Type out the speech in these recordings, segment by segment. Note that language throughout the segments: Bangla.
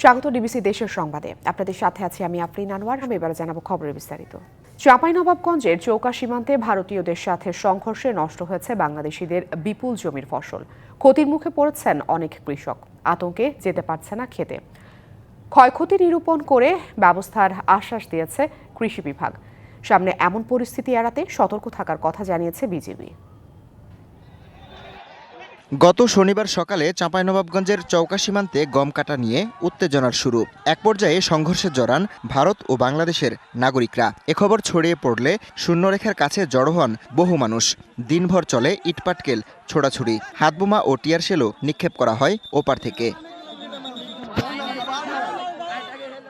স্বাগত ডিবিসি দেশের সংবাদে। আপনাদের সাথে আছি আমি আফরিন আনোয়ার। আমি এবারে জানাব খবরের বিস্তারিত। চাঁপাইনবাবগঞ্জের চৌকা সীমান্তে ভারতীয়দের সাথে সংঘর্ষে নষ্ট হয়েছে বাংলাদেশিদের বিপুল জমির ফসল। ক্ষতির মুখে পড়েছেন অনেক কৃষক। আতঙ্কে যেতে পারছে না খেতে। ক্ষয়ক্ষতি নিরূপণ করে ব্যবস্থার আশ্বাস দিয়েছে কৃষি বিভাগ। সামনে এমন পরিস্থিতি এড়াতে সতর্ক থাকার কথা জানিয়েছে বিজিবি। গত শনিবার সকালে চাঁপাইনবাবগঞ্জের চৌকা সীমান্তে গম কাটা নিয়ে উত্তেজনার শুরু। এক পর্যায়ে সংঘর্ষে জড়ান ভারত ও বাংলাদেশের নাগরিকরা। এ খবর ছড়িয়ে পড়লে শূন্যরেখার কাছে জড়ো হন বহু মানুষ। দিনভর চলে ইটপাটকেল, ছোড়াছুড়ি, হাতবোমা ও টিয়ার সেলও নিক্ষেপ করা হয় ওপার থেকে।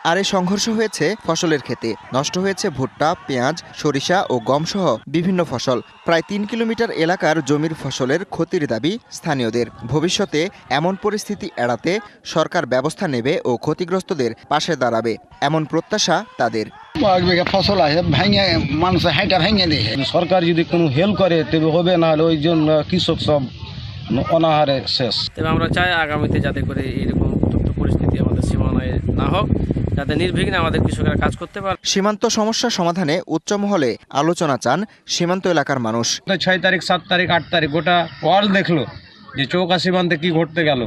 আর এই সংঘর্ষ হয়েছে ফসলের ক্ষেতে। নষ্ট হয়েছে ভুট্টা পেঁয়াজ সরিষা ও গমসহ বিভিন্ন ফসল। প্রায় তিন কিলোমিটার এলাকার জমির ফসলের ক্ষতির দাবি স্থানীয়দের। ভবিষ্যতে এমন পরিস্থিতি এড়াতে সরকার ব্যবস্থা নেবে ও ক্ষতিগ্রস্তদের পাশে দাঁড়াবে। এমন প্রত্যাশা তাদের। এক বিঘা ফসল আছে ভেঙে মানুষ হাইটা ভেঙে দিয়ে। সরকার যদি কোনো হেল্প করে তবে হবে না হলে ওই জন্য কৃষক সব অনাহারে শেষ। তবে আমরা চাই আগামীতে যাতে করে এইরকম উত্তপ্ত পরিস্থিতি আমাদের সীমানায় না হোক। যাতে নির্বিঘ্নে আমাদের কৃষকেরা কাজ করতে পারে। সীমান্ত সমস্যা সমাধানে উচ্চ মহলে আলোচনা চান সীমান্ত এলাকার মানুষ। ছয় তারিখ সাত তারিখ আট তারিখ গোটা ওয়ার্ল্ড দেখল যে চৌকা সীমান্তে কি ঘটতে গেল।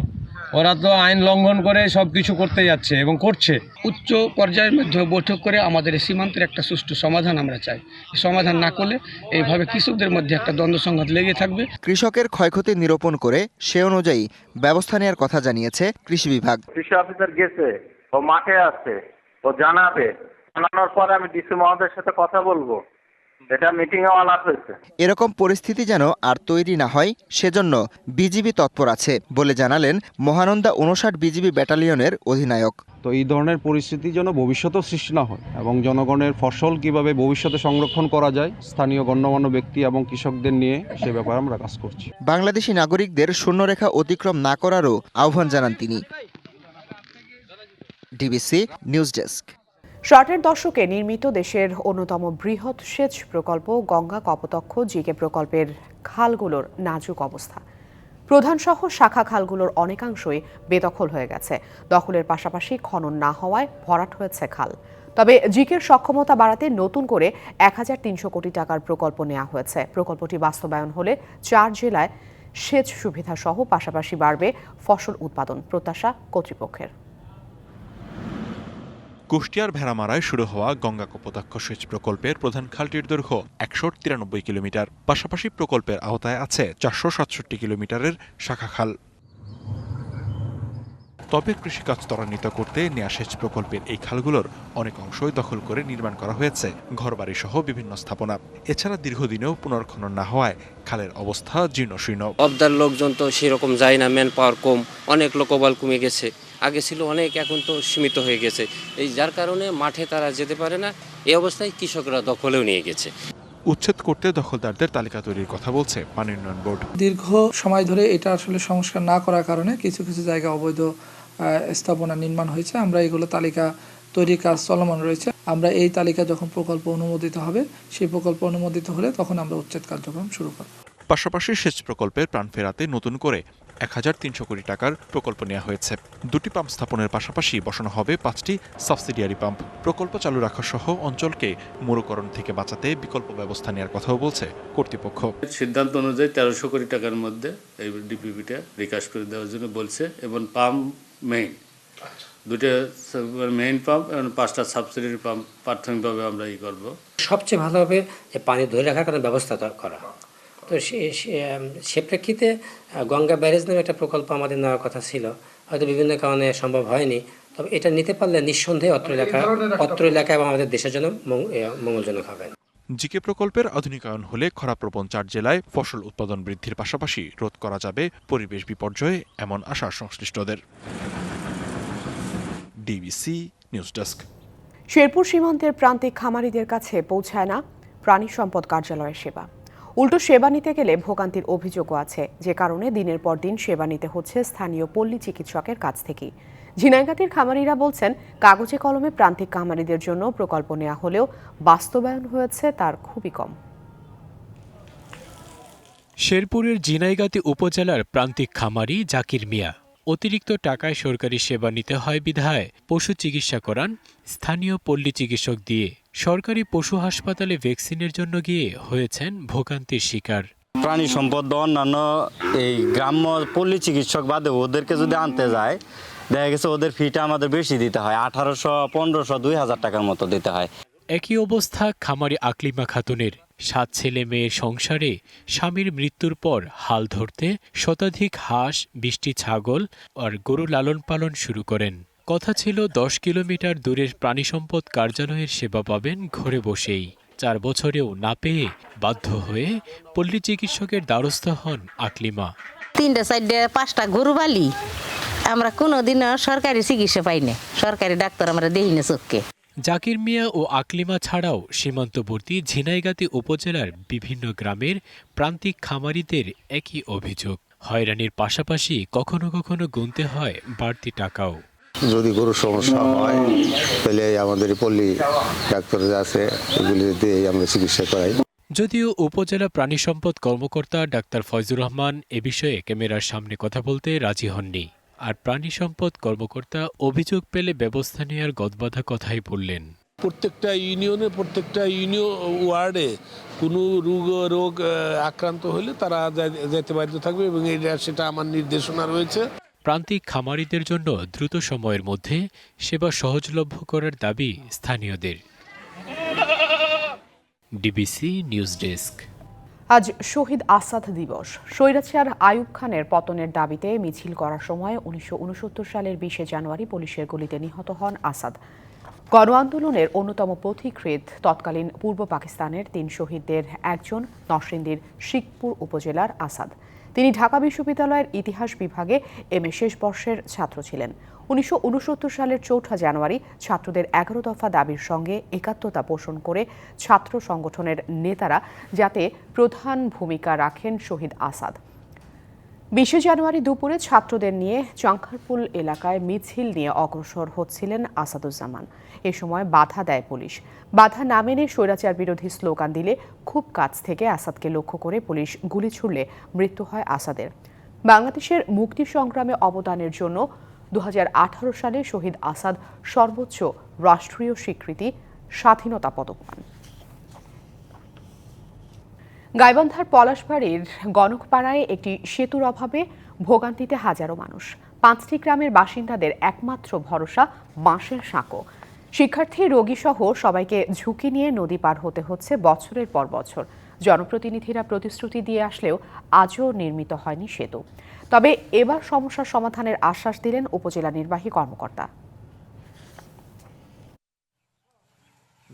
ওরা তো আইন লঙ্ঘন করে সব কিছু করতে যাচ্ছে এবং করছে। উচ্চ পর্যায়ের মধ্যে বৈঠক করে আমাদের এই সীমান্তের একটা সুষ্ঠু সমাধান আমরা চাই। সমাধান না করলে এইভাবে কৃষকদের মধ্যে একটা দ্বন্দ্ব সংঘাত লেগে থাকবে। কৃষকের ক্ষয়ক্ষতি নিরূপণ করে সে অনুযায়ী ব্যবস্থা নেওয়ার কথা জানিয়েছে কৃষি বিভাগ। কৃষি অফিসার গেছে। ও মাঠে আছে ও জানাবে। জানানোর পরে আমি ডিসি মহোদয়ের সাথে কথা বলব। এটা মিটিং এ আলাপ হয়েছে। এরকম পরিস্থিতি যেন আর তৈরি না হয় সেজন্য বিজিবি তৎপর আছে বলে জানালেন মহানন্দা উনষাট বিজিবি ব্যাটালিয়নের অধিনায়ক। তো এই ধরনের পরিস্থিতি যেন ভবিষ্যতেও সৃষ্টি না হয় এবং জনগণের ফসল কীভাবে ভবিষ্যতে সংরক্ষণ করা যায় স্থানীয় গণ্যমান্য ব্যক্তি এবং কৃষকদের নিয়ে সে ব্যাপারে আমরা কাজ করছি। বাংলাদেশি নাগরিকদের শূন্যরেখা অতিক্রম না করারও আহ্বান জানান তিনি। DBC news desk. ষাটের দশকে নির্মিত দেশের অন্যতম বৃহৎ সেচ প্রকল্প গঙ্গা কপতক্ষ জিকে প্রকল্পের খালগুলোর নাজুক অবস্থা। প্রধান সহ শাখা খালগুলোর অনেকাংশই বেদখল হয়ে গেছে। দখলের পাশাপাশি খনন না হওয়ায় ভরাট হয়েছে খাল। তবে জিকের সক্ষমতা বাড়াতে নতুন করে এক হাজার তিনশো কোটি টাকার প্রকল্প নেওয়া হয়েছে। প্রকল্পটি বাস্তবায়ন হলে চার জেলায় সেচ সুবিধা সহ পাশাপাশি বাড়বে ফসল উৎপাদন প্রত্যাশা কর্তৃপক্ষের। কুষ্টিয়ার ভেড়ামারায় শুরু হওয়া গঙ্গা কপোতাক্ষ সেচ প্রকল্পের প্রধান খালটির দৈর্ঘ্য একশো তিরানব্বই কিলোমিটার। পাশাপাশি প্রকল্পের আওতায় আছে চারশো সাতষট্টি কিলোমিটারের শাখা খাল। তবে কৃষিকাজ ত্বরান্বিত করতে নেয়া সেচ প্রকল্পের এই খালগুলোর অনেক অংশই দখল করে নির্মাণ করা হয়েছে ঘরবাড়ি সহ বিভিন্ন স্থাপনা। এছাড়া দীর্ঘদিনেও পুনর্খনন না হওয়ায় খালের অবস্থা জীর্ণশীর্ণ। অবদার লোকজন তো সেরকম যায় না ম্যান পাওয়ার কম, অনেক লোকবল কমে গেছে। আগে ছিল অনেক এখন তো সীমিত হয়ে গেছে। এই যার কারণে মাঠে তারা যেতে পারে না এই অবস্থায় কৃষকরা দখলেও নিয়ে গেছে। উচ্ছেদ করতে দখলদারদের তালিকা তৈরির কথা বলছে পানি উন্নয়ন বোর্ড। দীর্ঘ সময় ধরে এটা আসলে সংস্কার না করার কারণে কিছু কিছু জায়গায় অবৈধ আহ, স্থাপনা নির্মাণ হয়েছে। আমরা এগুলো তালিকা তৈরির কাজ চলমান রয়েছে। আমরা এই তালিকা যখন প্রকল্প অনুমোদিত হবে সেই প্রকল্প অনুমোদিত হলে তখন আমরা উচ্ছেদ কার্যক্রম শুরু করব। পাশাপাশি সেচ প্রকল্পের প্রাণ ফেরাতে নতুন করে এক হাজার তিনশো কোটি টাকার প্রকল্প নেওয়া হয়েছে। দুটি পাম্প স্থাপনের পাশাপাশি বসানো হবে পাঁচটি সাবসিডিয়ারি পাম্প। প্রকল্প চালু রাখা সহ অঞ্চলকে মরুকরণ থেকে বাঁচাতে বিকল্প ব্যবস্থা নেওয়ার কথাও বলছে কর্তৃপক্ষ। সিদ্ধান্ত অনুযায়ী তেরোশো কোটি টাকার মধ্যে এই ডিপিপিটা বিকাশ করে দেওয়ার জন্য বলছে এবং পাম্প মেইন। দুটো মেইন পাম্প এবং পাঁচটা সাবসিডিয়ারি পাম্প প্রাথমিকভাবে আমরা ই করব। সবচেয়ে ভালো হবে যে পানি ধরে রাখার কোনো ব্যবস্থা করা। তো সে প্রেক্ষিতে গঙ্গা ব্যারেজ নামে একটা প্রকল্প আমাদের নেওয়ার কথা ছিল। হয়তো বিভিন্ন কারণে সম্ভব হয়নি। তবে এটা নিতে পারলে নিঃসন্দেহে অত্র এলাকা অত্র এলাকা এবং আমাদের দেশের জন্য মঙ্গলজনক হবে। জিকে প্রকল্পের আধুনিকায়ন হলে খরাপ্রবণ চার জেলায় ফসল উৎপাদন বৃদ্ধির পাশাপাশি রোধ করা যাবে পরিবেশ বিপর্যয়ে এমন আশা সংশ্লিষ্টদের। DBC news desk. শেরপুর সীমান্তের প্রান্তিক খামারিদের কাছে পৌঁছায় না প্রাণী সম্পদ কার্যালয়ের সেবা। উল্টো সেবা নিতে গেলে ভোগান্তির অভিযোগও আছে। যে কারণে দিনের পর দিন সেবা নিতে হচ্ছে স্থানীয় পল্লী চিকিৎসকের কাছ থেকেই ঝিনাইগাতির খামারিরা বলছেন, কাগজে কলমে প্রান্তিক খামারিদের জন্য প্রকল্প নেওয়া হলেও বাস্তবায়ন হয়েছে তার খুবই কম। শেরপুরের জিনাইগাতি উপজেলার প্রান্তিক খামারি জাকির মিয়া অতিরিক্ত টাকায় সরকারি সেবা নিতে হয় বিধায় পশু চিকিৎসা করান স্থানীয় পল্লী চিকিৎসক দিয়ে। সরকারি পশু হাসপাতালে ভ্যাকসিনের জন্য গিয়ে হয়েছেন ভোগান্তির শিকার। প্রাণী সম্পদ বা অন্যান্য এই গ্রাম্য পল্লী চিকিৎসক বাদে ওদেরকে যদি আনতে যায় দেখা গেছে ওদের ফিটা আমাদের বেশি দিতে হয় আঠারোশো পনেরোশো দুই হাজার টাকার মতো দিতে হয়। একই অবস্থা খামারি আকলিমা খাতুনের। সাত ছেলে মেয়ের সংসারে স্বামীর মৃত্যুর পর হাল ধরতে শতাধিক হাঁস বৃষ্টি ছাগল আর গরু লালন পালন শুরু করেন। কথা ছিল দশ কিলোমিটার দূরের প্রাণিসম্পদ কার্যালয়ের সেবা পাবেন ঘরে বসেই। চার বছরেও না পেয়ে বাধ্য হয়ে পল্লী চিকিৎসকের দ্বারস্থ হন আকলিমা। তিনটা চারটে পাঁচটা গরু বালি। আমরা কোনোদিনও সরকারি চিকিৎসা পাই না সরকারি ডাক্তার আমরা না চোখকে। জাকির মিয়া ও আকলিমা ছাড়াও সীমান্তবর্তী ঝিনাইগাতি উপজেলার বিভিন্ন গ্রামের প্রান্তিক খামারিদের একই অভিযোগ। হয়রানির পাশাপাশি কখনো কখনো গুনতে হয় বাড়তি টাকাও। যদি গরুর সমস্যা হয় তাহলে আমাদের পল্লী ডাক্তার আছে এগুলি দিয়ে আমরা চিকিৎসা করাই। যদিও উপজেলা প্রাণী সম্পদ কর্মকর্তা ডাক্তার ফয়জুর রহমান এ বিষয়ে ক্যামেরার সামনে কথা বলতে রাজি হননি। আর প্রাণী সম্পদ কর্মকর্তা অভিযোগ পেলে ব্যবস্থা নেওয়ার গদবাধা কথাই বললেন। প্রত্যেকটা ইউনিয়নে প্রত্যেকটা ইউনিয়ন ওয়ার্ডে কোনো রোগ রোগ আক্রান্ত হলে তারা যেতে বাধ্য থাকবে এবং এটা সেটা আমার নির্দেশনা রয়েছে। প্রান্তিক খামারিদের জন্য দ্রুত সময়ের মধ্যে সেবা সহজলভ্য করার দাবি স্থানীয়দের। DBC news desk. আজ শহীদ আসাদ দিবস। স্বৈরাচার আইয়ুব খানের পতনের দাবিতে মিছিল করার সময় উনিশশো উনসত্তর সালের বিশে জানুয়ারি পুলিশের গুলিতে নিহত হন আসাদ। গণ আন্দোলনের অন্যতম পথিকৃৎ তৎকালীন পূর্ব পাকিস্তানের তিন শহীদদের একজন, নরসিংদীর শিখপুর উপজেলার আসাদ। তিনি ঢাকা বিশ্ববিদ্যালয়ের ইতিহাস বিভাগে এম এ শেষ বর্ষের ছাত্র ছিলেন। উনিশশো সালের চৌঠা জানুয়ারি ছাত্রদের এগারো দফা দাবির সঙ্গে একাত্মতা পোষণ করে ছাত্র সংগঠনের নেতারা যাতে প্রধান ভূমিকা রাখেন শহীদ আসাদ। বিশে জানুয়ারি দুপুরে ছাত্রদের নিয়ে চাঙ্খারপুল এলাকায় মিছিল নিয়ে অগ্রসর হচ্ছিলেন আসাদুজ্জামান। এ সময় বাধা দেয় পুলিশ। বাধা না মেনে স্বৈরাচার বিরোধী স্লোগান দিলে খুব কাছ থেকে আসাদকে লক্ষ্য করে পুলিশ গুলি ছুড়লে মৃত্যু হয় আসাদের। বাংলাদেশের মুক্তি সংগ্রামে অবদানের জন্য দু সালে শহীদ আসাদ সর্বোচ্চ রাষ্ট্রীয় স্বীকৃতি স্বাধীনতা পদক পান গাইবান্ধার পলাশবাড়ির গণকপাড়ায় একটি সেতুর অভাবে ভোগান্তিতে হাজারো মানুষ। পাঁচটি গ্রামের বাসিন্দাদের একমাত্র ভরসা, বাঁশের সাঁকো। শিক্ষার্থী রোগী সহ সবাইকে ঝুঁকি নিয়ে নদী পার হতে হচ্ছে বছরের পর বছর। জনপ্রতিনিধিরা প্রতিশ্রুতি দিয়ে আসলেও আজও নির্মিত হয়নি সেতু। তবে এবার সমস্যার সমাধানের আশ্বাস দিলেন উপজেলা নির্বাহী কর্মকর্তা।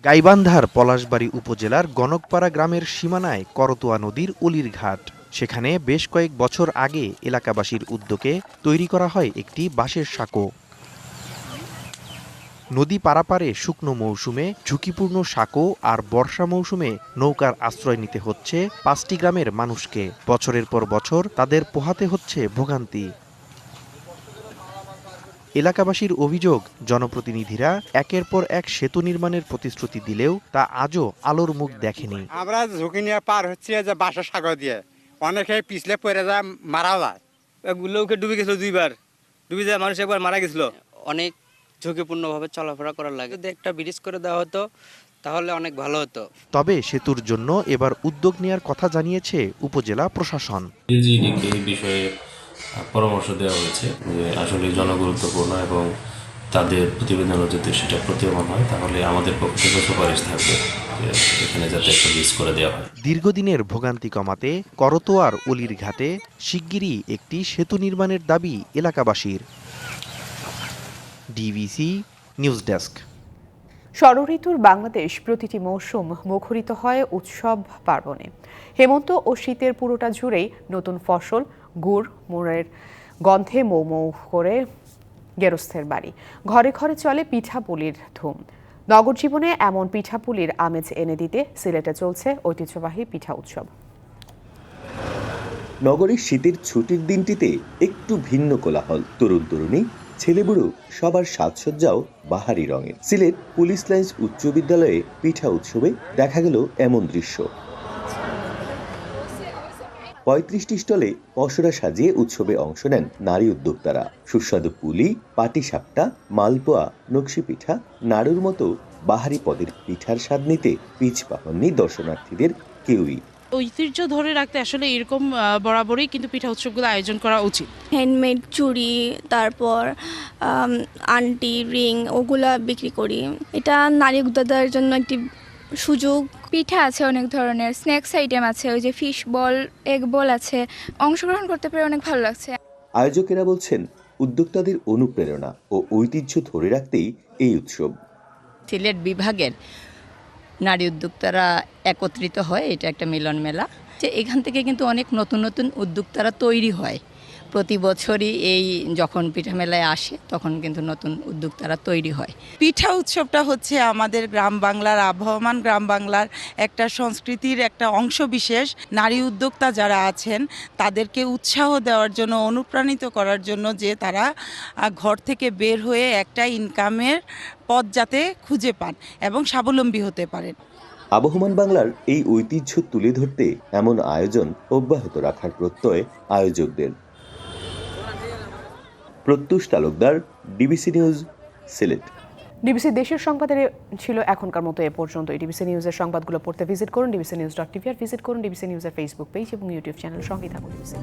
গাইবান্ধার পলাশবাড়ী উপজেলার গণকপাড়া গ্রামের সীমানায় করতোয়া নদীর অলির ঘাট। সেখানে বেশ কয়েক বছর আগে এলাকাবাসীর উদ্যোগে তৈরি করা হয় একটি বাঁশের সাঁকো। নদী পারাপারে শুকনো মৌসুমে ঝুঁকিপূর্ণ সাঁকো আর বর্ষা মৌসুমে নৌকার আশ্রয় নিতে হচ্ছে পাঁচটি গ্রামের মানুষকে। বছরের পর বছর তাদের পোহাতে হচ্ছে ভোগান্তি। এলাকাবাসীর অভিযোগ জনপ্রতিনিধিরা একের পর এক সেতু নির্মাণের প্রতিশ্রুতি দিলেও তা আজও আলোর মুখ দেখেনি। আমরা ঝুঁকি নিয়ে পার হচ্ছি যে বাসার সাগর দিয়ে। অনেকে পিছলে পড়ে যায় মারা যায়। ডুবে গেছিল দুইবার। ডুবে যায় মানুষ একবার মারা গেছিল। অনেক ঝুঁকিপূর্ণভাবে চলাফেরা করার লাগে। যদি একটা ব্রিজ করে দেওয়া হতো তাহলে অনেক ভালো হতো। তবে সেতুর জন্য এবার উদ্যোগ নেওয়ার কথা জানিয়েছে উপজেলা প্রশাসন। এই বিষয়ে পরামর্শ দেওয়া হয়েছে যে আসলে জনগুরুত্বপূর্ণ এবং তাদের প্রতিবেদনও যদি সেটা প্রতীয়মান হয় তাহলে আমাদের পক্ষ থেকে সুপারিশ থাকবে এখানে যাতে একটা ব্রিজ করে দেওয়া হয়। দীর্ঘদিনের ভোগান্তি কমাতে করতোয়ার অলির ঘাটে শিগগিরই একটি সেতু নির্মাণের দাবি এলাকাবাসীর। ডিভিসি নিউজ ডেস্ক ষড়ঋতুর বাংলাদেশ প্রতিটি মৌসুম মুখরিত হয় উৎসব পার্বণে। হেমন্ত ও শীতের পুরোটা জুড়েই নতুন ফসল গুড় মোড়ের গন্ধে মৌ মৌ করে গেরস্থের বাড়ি। ঘরে ঘরে চলে পিঠাপুলির ধুম। নগর জীবনে এমন পিঠাপুলির আমেজ এনে দিতে সিলেটে চলছে ঐতিহ্যবাহী পিঠা উৎসব। নগরীর শীতের ছুটির দিনটিতে একটু ভিন্ন কোলাহল। তরুণ তরুণী ছেলেবুড়ো সবার সাজসজ্জাও বাহারি রঙের। সিলেট পুলিশ লাইন্স উচ্চ বিদ্যালয়ে পিঠা উৎসবে দেখা গেল এমন দৃশ্য। পঁয়ত্রিশটি স্টলে পসরা সাজিয়ে উৎসবে অংশ নেন নারী উদ্যোক্তারা। সুস্বাদু পুলি পাটি সাপটা মালপোয়া নকশি পিঠা নাড়ুর মতো বাহারি পদের পিঠার স্বাদ নিতে পিছ পাহননি দর্শনার্থীদের কেউই। ঐতিহ্য ধরে রাখতে আসলে এরকম বরাবরই কিন্তু পিঠা উৎসবগুলো আয়োজন করা উচিত। হ্যান্ডমেড চুড়ি তারপর আন্টি রিং ওগুলা বিক্রি করি। এটা নারী উদ্যোক্তাদের জন্য একটি সুযোগ। পিঠা আছে অনেক ধরনের স্ন্যাক্স আইটেম আছে ওই যে ফিশ বল এগ বল আছে অংশগ্রহণ করতে পেরে অনেক ভালো লাগছে। আয়োজকেরা বলছেন উদ্যোক্তাদের অনুপ্রেরণা ও ঐতিহ্য ধরে রাখতেই এই উৎসব। সিলেট বিভাগের নারী উদ্যোক্তারা একত্রিত হয়, এটা একটা মিলন মেলা যে এখান থেকে কিন্তু অনেক নতুন নতুন উদ্যোক্তারা তৈরি হয়। প্রতি বছরই এই যখন পিঠা মেলায় আসে তখন কিন্তু নতুন উদ্যোক্তারা তৈরি হয়। পিঠা উৎসবটা হচ্ছে আমাদের গ্রাম বাংলার আবহমান গ্রাম বাংলার একটা সংস্কৃতির একটা অংশ বিশেষ। নারী উদ্যোক্তা যারা আছেন তাদেরকে উৎসাহ দেওয়ার জন্য অনুপ্রাণিত করার জন্য যে তারা ঘর থেকে বের হয়ে একটা ইনকামের পথ যাতে খুঁজে পান এবং স্বাবলম্বী হতে পারেন। আবহমান বাংলার এই ঐতিহ্য তুলে ধরতে এমন আয়োজন অব্যাহত রাখার প্রত্যয় আয়োজকদের। Pratyush Talukdar DBC news Sylhet. DBC দেশের সংবাদের ছিল এখনকার মতো এ পর্যন্ত ডিবিসি নিউজের সংবাদগুলো পড়তে ভিজিট করুন ডিবিসি নিউজ ডট টিভি আর ভিজিট করুন ডিবিসি নিউজের ফেসবুক পেজ এবং ইউটিউব চ্যানেল সঙ্গে থাকুন ডিবিসি